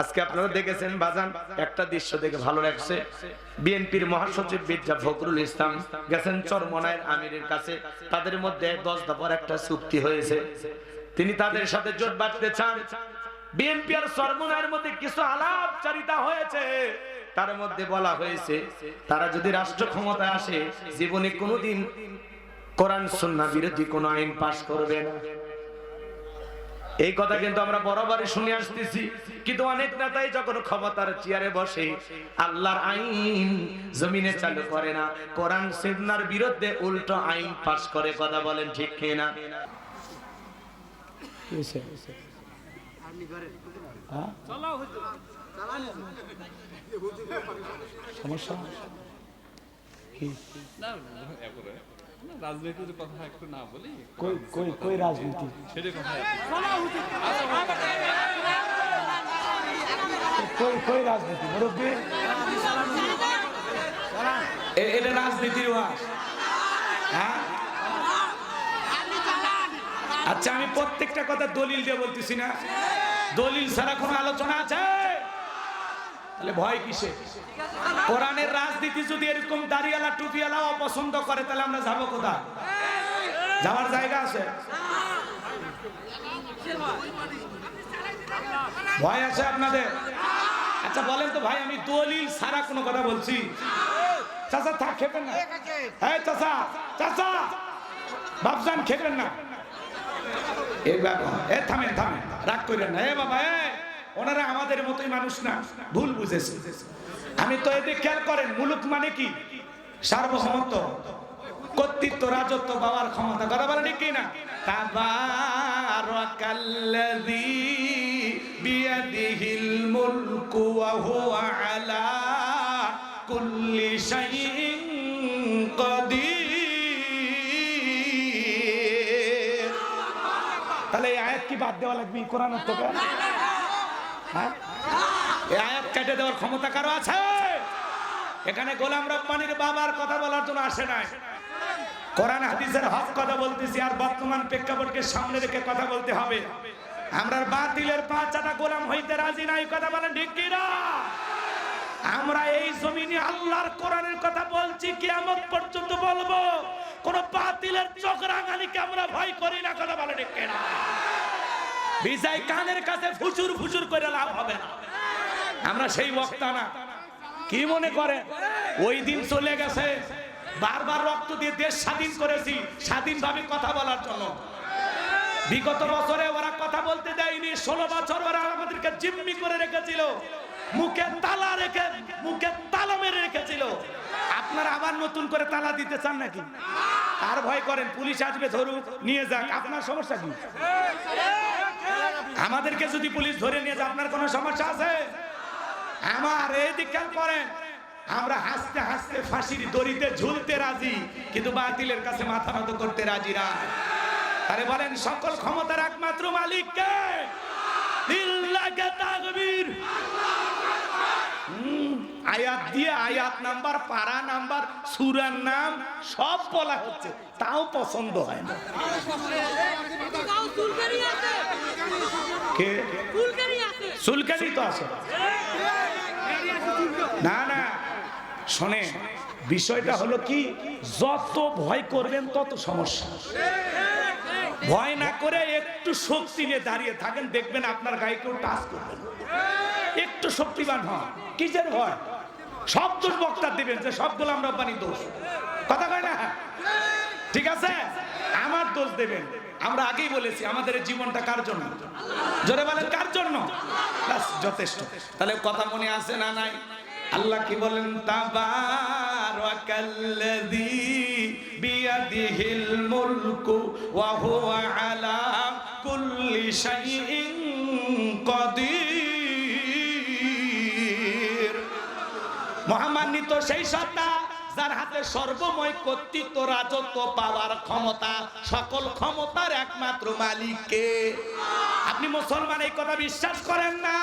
আজকে আপনারা দেখেছেন বাজান একটা দৃশ্য দেখে ভালো লাগছে। বিএনপির মহাসচিব মির্জা ফখরুল ইসলাম গেছেন চরমনায়ের আমিরের কাছে। তাদের মধ্যে দশ দফার একটা চুক্তি হয়েছে। তিনি তাদের সাথে জোট বাঁধতে চান। বিএনপি আর চরমনায়ের মধ্যে কিছু আলাপচারিতা হয়েছে। তার মধ্যে বলা হয়েছে তারা যদি রাষ্ট্র ক্ষমতায় আসে জীবনে কোনোদিন কোরআন সুন্নাহ বিরোধী কোনো আইন পাশ করবে না। এই কথা কিন্তু আমরা বরাবরই শুনে আসতেছি। কিন্তু অনেক নেতাই যখন ক্ষমতার চেয়ারে বসে আল্লাহর আইন জমিনে চালু করে না কোরআন সুন্নাহর বিরুদ্ধে উল্টো আইন পাশ করে কথা বলেন ঠিক কিনা? হ্যাঁ? সমস্যা? কি? না, রাজনীতির কথা একটু না বলি কই কই কই রাজনীতি? সেটা কথা কই কই রাজনীতি মুরব্বী? এটা রাজনীতির ওয়াজ। হ্যাঁ? আচ্ছা আমি প্রত্যেকটা কথা দলিল দিয়ে বলতেছি না। দলিল ছাড়া কোনো আলোচনা আছে? তাহলে ভয় কিসে? কোরআনের রাজনীতি যদি এরকম দাঁড়িয়ালা টুপিয়ালা অপছন্দ করে, তাহলে আমরা যাব কোথায়? যাওয়ার জায়গা আছে? ভয় আছে আপনাদের? আচ্ছা বলেন তো ভাই, আমি দলিল সারা কোনো কথা বলছি। চাচা, থাক খেবেন না। হ্যাঁ চাচা চাচা বাবজান খেবেন না। এ, থামেন থামেন। রাগ করেন না। এ, বাবা, এ। ওনারা আমাদের মতোই মানুষ না, ভুল বুঝেছে। আমি তো এতে খেয়াল করেন, মুলুক মানে কি? সার্বভৌমত্ব, কর্তৃত্ব, রাজত্ব পাওয়ার ক্ষমতা, কথা বলে ঠিক না তাহলে এই আয়াত কি বাদ দেওয়া লাগবে কোরআন থেকে এই আয়াত কেটে দেওয়ার ক্ষমতা কারও আছে? এখানে গোলাম রব্বানির বাবার কথা বলার জন্য আসে নাই। কোরআন হাদিসের হক কথা বলতেছি, আর বর্তমান প্রেক্ষাপটকে সামনে রেখে কথা বলতে হবে। আমরা বাতিলের পাঁচ চাটা গোলাম হইতে রাজি নাই, কথা বলেন ঠিক কি না আমরা এই জমিনে আল্লাহর কোরআনের কথা বলছি, কিয়ামত পর্যন্ত বলব, কোন বাতিলের চোখ রাঙানিকে আমরা ভয় করি না, কথা বলে ঠিক কি বিজয় কানের কাছে ফুচুর ফুচুর করে লাভ হবে না। আমরা সেই বক্তা না। কি মনে করে? ওই দিন চলে গেছে। বারবার রক্ত দিয়ে দেশ স্বাধীন করেছি, স্বাধীনভাবে কথা বলার জন্য। বিগত বছরে ওরা কথা বলতে দেয়নি। ষোলো বছর ওরা আমাদেরকে জিম্মি করে রেখেছিল। মুখে তালা রেখে, মুখে তালা মেরে রেখেছিল। আপনারা আবার নতুন করে তালা দিতে চান নাকি? আর ভয় করেন, পুলিশ আসবে, ধরুক, নিয়ে যাক। আপনার সমস্যা কি? আমাদেরকে যদি পুলিশ ধরে নিয়ে যায় আপনার কোনো সমস্যা আছে? আমার এই খেয়াল করেন। আমরা হাসতে হাসতে ফাঁসির দড়িতে ঝুলতে রাজি কিন্তু বাতিলের কাছে মাথা নত করতে রাজি না। আরে বলেন সকল ক্ষমতার একমাত্র মালিককে লিল্লাহি তাকবীর। হুম, আয়াত দিয়ে আয়াত নাম্বার পারা নাম্বার সুরার নাম সব বলা হচ্ছে। তাও পছন্দ হয় না। কে? চুলকানি তো আছে। না না। শোনে বিষয়টা হলো কি? যত ভয় করবেন তত সমস্যা। ভয় না করে একটু শক্তি নিয়ে দাঁড়িয়ে থাকেন দেখবেন আপনার গায়ে কেউ টাচ করবে না। একটু শক্তিবান হন। কিসের ভয়? সব দোষ বক্তা দিবেন যে সবগুলো আমরা বানি দোষ। কথা কয় না? ঠিক আছে? আমার দোষ দেবেন। আমরা আগেই বলেছি আমাদের জীবনটা কার জন্য? জোরে বলেন কার জন্য? ব্যাস, যথেষ্ট। তাহলে কথা মনে আছে না নাই? আল্লাহ কি বলেন? তাবারাকাল্লাযী বিয়াদিহিল মুলকু ওয়া হুয়া আলা কুল্লি শাইইন কাদির। মহামান্বিত সেই সত্তা যার হাতে সর্বময় কর্তৃত্ব, রাজত্ব পাওয়ার ক্ষমতা, সকল ক্ষমতার একমাত্র মালিককে আপনি মুসলমান, এই কথা বিশ্বাস করেন না?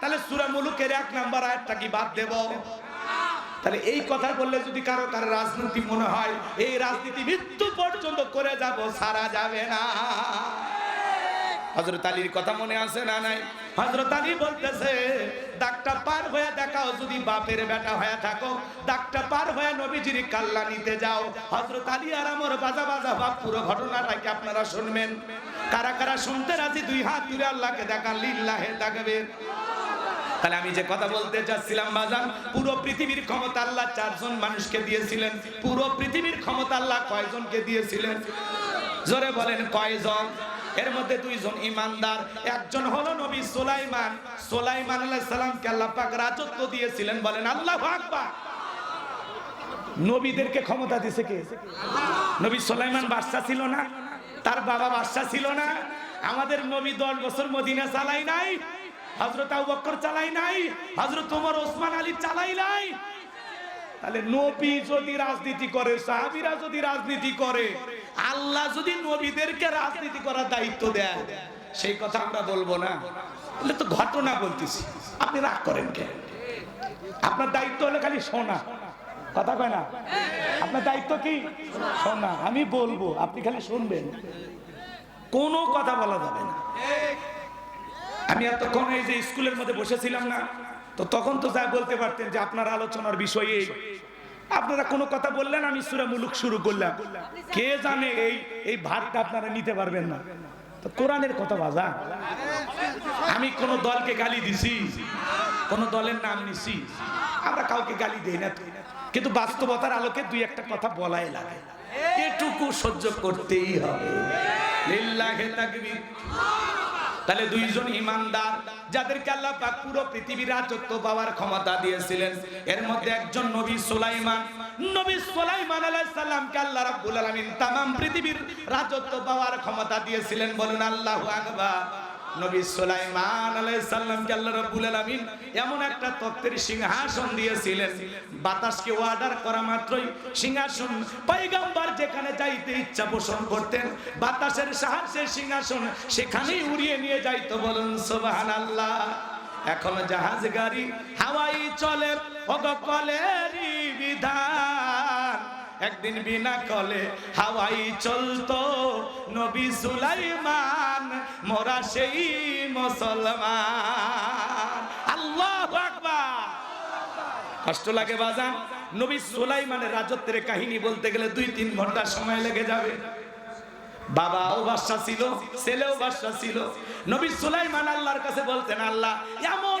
তাহলে সুরা মুলুকের এক নাম্বার আয়াতটা কি বাদ দেব? তাহলে এই কথা বললে যদি কারও কারও রাজনীতি মনে হয়, এই রাজনীতি মৃত্যু পর্যন্ত করে যাব, সারা যাবে না। হজরত আলীর কথা মনে আছে না নাই? হযরত আলী বলতেছে দাগটা পার হয়ে দেখাও, যদি বাপের বেটা হয়ে থাকো দাগটা পার হয়ে নবীজির কাল্লা নিতে যাও। হযরত আলী আর আমার বাজা বাজা বাপ পুরো ঘটনাটা কি আপনারা শুনবেন। কারা কারা শুনতে রাজি, দুই হাত তুলে আল্লাহকে দেখান লিল্লাহে দেখাবেন তাহলে আমি যে কথা বলতে চাচ্ছিলাম, বাজান, পুরো পৃথিবীর ক্ষমতা আল্লাহ চারজন মানুষকে দিয়েছিলেন। পুরো পৃথিবীর ক্ষমতা আল্লাহ কয়জনকে দিয়েছিলেন? জোরে বলেন, কয়জন? এর মধ্যে দুইজন ইমানদার, একজন হলো নবী সোলাইমান। সোলাইমান আলাইহিস সালামকে আল্লাহ পাক রাজত্ব দিয়েছিলেন, বলেন আল্লাহু আকবার। নবীদেরকে ক্ষমতা দিয়েছে কে? নবী সোলাইমান বাদশা ছিল না, তার বাবা বাদশা ছিল না। আমাদের নবী দশ বছর মদিনা চালাই নাই হজরত আবু বকর চালাই নাই হজরত ওমর, ওসমান আলী চালাই নাই। তাহলে নবী যদি রাজনীতি করে, সাহাবীরা যদি রাজনীতি করে আল্লাহ যদি নবীদেরকে রাজনীতি করার দায়িত্ব দেয় সেই কথা আমরা বলব না। তাহলে তো ঘটনা বলতেছি। আপনি রাগ করেন কেন? আপনার দায়িত্ব হলো খালি শোনা। কথা কয় না? আপনার দায়িত্ব কি? শোনা। আমি বলব, আপনি খালি শুনবেন। কোনো কথা বলা যাবে না। আমি এতক্ষণ এই যে স্কুলের মধ্যে বসেছিলাম না, তো তখন তো যা বলতে পারতেন যে আপনার আলোচনার বিষয় আপনারা কোনো কথা বললেন আমি সুরা মুলুক শুরু করলাম। কে জানে এই এই ভাতটা আপনারা নিতে পারবেন না। তো কোরআনের কথা বাজা। আমি কোন দলকে গালি দিছি। কোন দলের নাম নিছি। আমরা কাউকে গালি দেই না কিন্তু বাস্তবতার আলোকে দুই একটা কথা বলাই লাগে। এটুকু সহ্য করতেই হবে। লিল্লাহে তাকবীর। তাহলে দুইজন ইমানদার যাদেরকে আল্লাহ পাক পুরো পৃথিবীর রাজত্ব পাওয়ার ক্ষমতা দিয়েছিলেন এর মধ্যে একজন নবী সুলাইমান নবী সুলাইমান আলাইহিস সালামকে আল্লাহ রাব্বুল আলামিন तमाम পৃথিবীর রাজত্ব পাওয়ার ক্ষমতা দিয়েছিলেন বলুন আল্লাহু আকবার নবী সুলাইমান আলাইহিস সালামকে আল্লাহ রাব্বুল আলামিন এমন একটা তত্ত্বের সিংহাসন দিয়েছিলেন। বাতাসকে অর্ডার করা মাত্রই সিংহাসন, পয়গম্বর যেখানে যাইতে ইচ্ছা পোষণ করতেন, বাতাসের সাহায্যে সিংহাসন সেখানেই উড়িয়ে নিয়ে যাইতো বলুন সুবহানাল্লাহ। এখন জাহাজ গাড়ি হাওয়াই চলে, ওগো বিধান। একদিন বিনা কলে হাওয়াই চলতো নবী সুলাইমান, মোরা সেই মুসলমান। আল্লাহু কষ্ট লাগে বাজান, নবী সুলাইমানের রাজত্বের কাহিনী বলতে গেলে দুই তিন ঘণ্টা সময় লেগে যাবে। বাবাও বাদশা ছিল, ছেলেও বাদশা ছিল। নবী সুলাইমান আল্লাহর কাছে বলতেন, আল্লাহ, এমন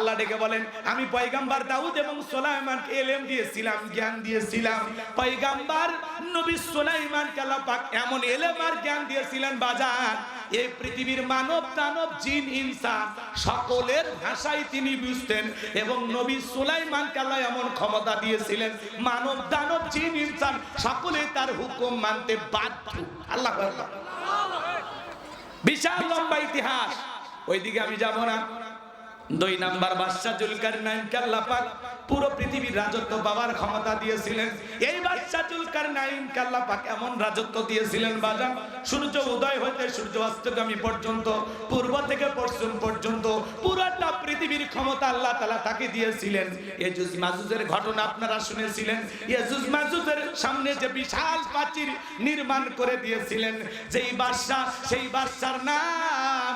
আল্লাহ ডেকে বলেন, আমি পয়গাম্বার দাউদ এবং সোলাইমানকে এলেম দিয়েছিলাম, জ্ঞান দিয়েছিলাম। পয়গাম্বার নবী সোলাইমানকে আল্লাহ পাক এমন এলেম আর জ্ঞান দিয়েছিলেন, বাজার। এই পৃথিবীর মানব দানব, জিন, ইনসান সকলের ভাষাই তিনি বুঝতেন এবং নবী সুলাইমানকে আল্লাহ এমন ক্ষমতা দিয়েছিলেন, মানব দানব, জিন, ইনসান সকলে তার হুকুম মানতে বাধ্য। আল্লাহ বিশাল লম্বা ইতিহাস। ওইদিকে আমি যাব না। দুই নাম্বার বাদশা জুলকার নাইন আল্লাহ পাক পুরো পৃথিবীর রাজত্ব পাওয়ার ক্ষমতা দিয়েছিলেন। এই বাদশা জুলকার নাইন আল্লাহ পাক এমন রাজত্ব দিয়েছিলেন বাজা সূর্য উদয় হতে সূর্য অস্তগামী পর্যন্ত, পূর্ব থেকে পশ্চিম পর্যন্ত, পুরোটা পৃথিবীর ক্ষমতা আল্লাহ তাআলা তাকে দিয়েছিলেন। এজুজ মাজুজের ঘটনা আপনারা শুনেছিলেন। এজুজ মাজুজের সামনে যে বিশাল প্রাচীর নির্মাণ করে দিয়েছিলেন, যেই বাদশা সেই বাদশার নাম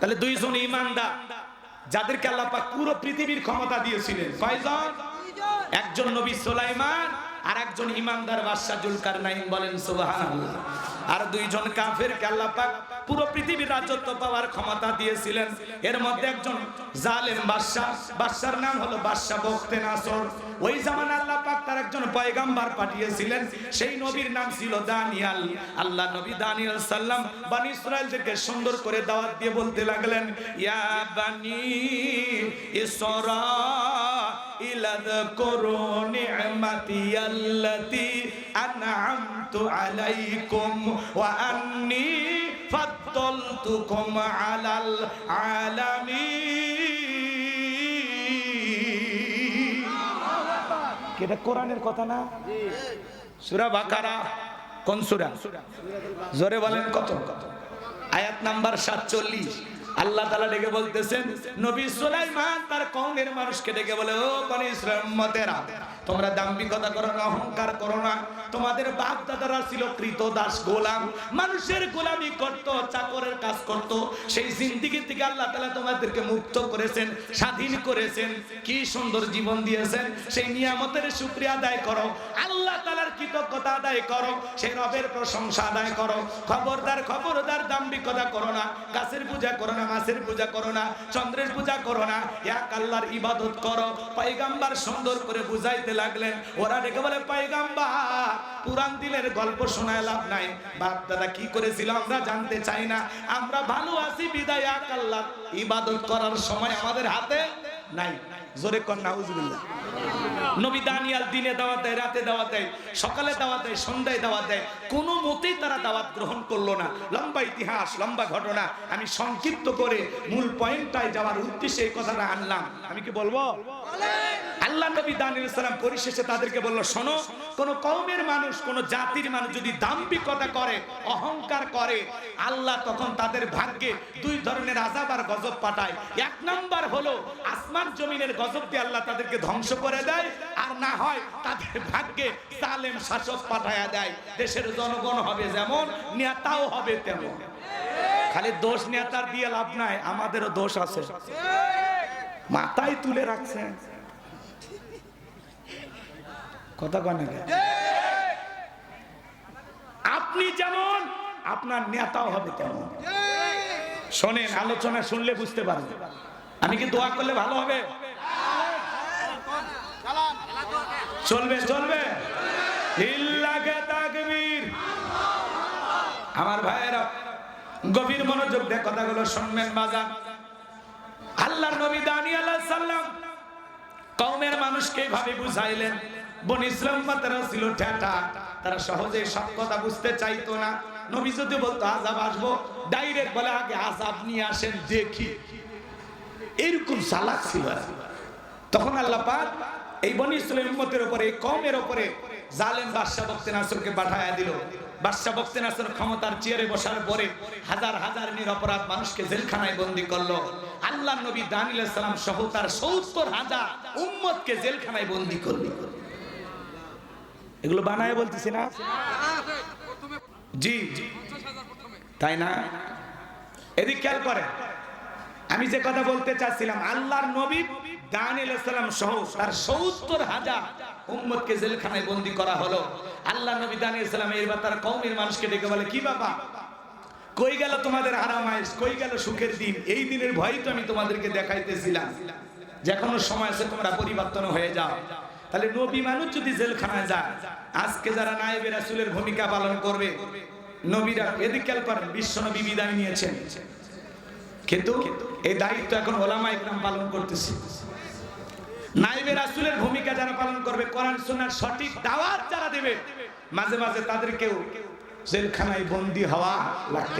তাহলে দুইজন ইমানদার যাদেরকে আল্লাহ পাক পুরো পৃথিবীর ক্ষমতা দিয়েছিলেন। কয়জন? একজন নবী সোলাইমান আর একজন ইমানদার বাদশাহ জুলকার নাইম বলেন সোহান আর দুইজন কাফের আল্লাহ পাক পুরো পৃথিবীর রাজত্ব পাওয়ার ক্ষমতা দিয়েছিলেন। এর মধ্যে একজন জালেম বাদশা বাদশার নাম হলো বাদশা বখতে নাসর। ওই জামান আল্লাহ পাক তার একজন পয়গাম্বার পাঠিয়েছিলেন। সেই নবীর নাম ছিল দানিয়াল। আল্লাহ নবী দানিয়াল সাল্লাম বানি ইসরায়েলদেরকে সুন্দর করে দাওয়াত দিয়ে বলতে লাগলেন, ইয়া বানি ইসরা ইলাদকুরু নি'মাতি আল্লাতি আন'আমতু আলাইকুম ওয়া আন্নী ফাদ কম আলাল আলামিন এটা কোরআনের কথা না? সুরা বাকারা কোন সুরা? জোরে বলেন কত? আয়াত নাম্বার 47 আল্লাহ তাআলা ডেকে বলতেছেন, নবী সুলাইমান তার কওমের মানুষকে ডেকে বলে, ও বনি ইসরাইল উম্মতেরা, তোমরা দাম্ভিকতা করো না, অহংকার করো না। তোমাদের বাপ দাদারা ছিল কৃত দাস গোলাম। মানুষের গোলামি করত, চাকরের কাজ করত। সেই জিন্দিগি থেকে আল্লাহ তাআলা তোমাদেরকে মুক্ত করেছেন, স্বাধীন করেছেন। কি সুন্দর জীবন দিয়েছেন। সেই নিয়ামতের শুকরিয়া আদায় করো। আল্লাহ তাআলার কৃতজ্ঞতা আদায় করো। সেই রবের প্রশংসা আদায় করো। খবরদার খবরদার দাম্ভিকতা করো না। গাছের পূজা করো না। মাছের পূজা করো না, চন্দ্রের পূজা করো না, এক আল্লাহর ইবাদত করো। পাইগাম্বার সুন্দর করে বুঝাইতে লাগলেন, ওরা ডেকে বলে পাইগাম্বা পুরান দিনের গল্প শোনায় লাভ নাই। বাপ দাদা কি করেছিল আমরা জানতে চাই না। আমরা ভালো আছি, বিদায়, এক আল্লাহ ইবাদত করার সময় আমাদের হাতে নাই। জোরে নবী দানিয়াল দিনে দাওয়াত দেয়, রাতে দাওয়াত দেয়, সকালে দাওয়াত দেয়, সন্ধ্যায় দাওয়াত দেয়। কোনো মতেই তারা দাওয়াত গ্রহণ করল না। লম্বা ইতিহাস, লম্বা ঘটনা। আমি সংক্ষিপ্ত করে মূল পয়েন্টটায় যাওয়ার উদ্দেশ্যে এই কথাটা আনলাম। আমি কি বলব? আল্লাহ নবী দানিয়াল সালাম পরিশেষে তাদেরকে বলল, শোনো, কোন কওমের মানুষ, কোন জাতির মানুষ যদি দাম্ভিকতা করে, অহংকার করে, আল্লাহ তখন তাদের ভাগ্যে দুই ধরনের আজাব আর গজব পাঠায়। এক নাম্বার হলো, আসমান জমিনের গজব দিয়ে আল্লাহ তাদেরকে ধ্বংস করে দেয়, আর না হয় তাদের ভাগ্যে সালেম শাসক পাঠায়া দেয়। দেশের জনগণ হবে যেমন, নেতাও হবে তেমন। খালি দোষ নেতার দিয়ে লাভ নাই, আমাদেরও দোষ আছে। মাথায় তুলে রাখছেন। কথা কয় না আপনি যেমন, আপনার নেতাও হবে তেমন। শোনেন, আলোচনা শুনলে বুঝতে পারবেন। আমি কি দোয়া করলে ভালো হবে? চলবে চলবে। আমার ভাইয়েরা, গভীর মনোযোগ দিয়ে কথাগুলো শুনবেন বাজার আল্লাহর নবী দানিয়াল আলাইহিস সালাম কওমের মানুষকে ভাবে বুঝাইলেন। বন ইসলাম তারা ছিল ঠেটা তারা সহজে সব কথা বুঝতে চাইতো না। নবী যদি বলতো, আজাব আসব, ডাইরেক্ট বলে, আগে আজাব নিয়ে আসেন, দেখি। এরকম চালাক ছিল তখন আল্লাহ পাক এই বনি ইসলাম উম্মতের উপরে, এই কওমের উপরে জালেম বাদশাহ বক্তে নাসরকে পাঠায়া দিল। বাদশাহ বক্তে নাসর ক্ষমতার চেয়ারে বসার পরে হাজার হাজার নিরপরাধ মানুষকে জেলখানায় বন্দি করল। আল্লাহ নবী দানিল সালাম সহ তার সত্তর হাজার উম্মতকে জেলখানায় বন্দি করল। এগুলো বানায় বলতেছি না? জি। তাই না? এদিক খেয়াল করে আমি যে কথা বলতে চাচ্ছিলাম, আল্লাহর নবী বন্দি করা হলো। নবী মানুষকে ডেকে বলে, কি বাবা? কই গেল তোমাদের কই গেল সুখের দিন? এই দিনের ভয় তো আমি তোমাদেরকে দেখাইতেছিলাম। যে সময় আছে, তোমরা পরিবর্তন হয়ে যাও। তাহলে নবী মানুষ যদি জেলখানায় যায়, আজকে যারা নায়েবে রাসূলের ভূমিকা পালন করবে, নবীরা এদিক বিশ্ব নবী বিদায় নিয়েছেন। কিন্তু এই দায়িত্ব এখন ওলামা ইকরাম পালন করতেছে। নাইবে রাসূলের ভূমিকা যারা পালন করবে, কোরআন সঠিক দাওয়াত যারা দেবে, মাঝে মাঝে তাদেরকেও জেলখানায় বন্দী হওয়া লাগতে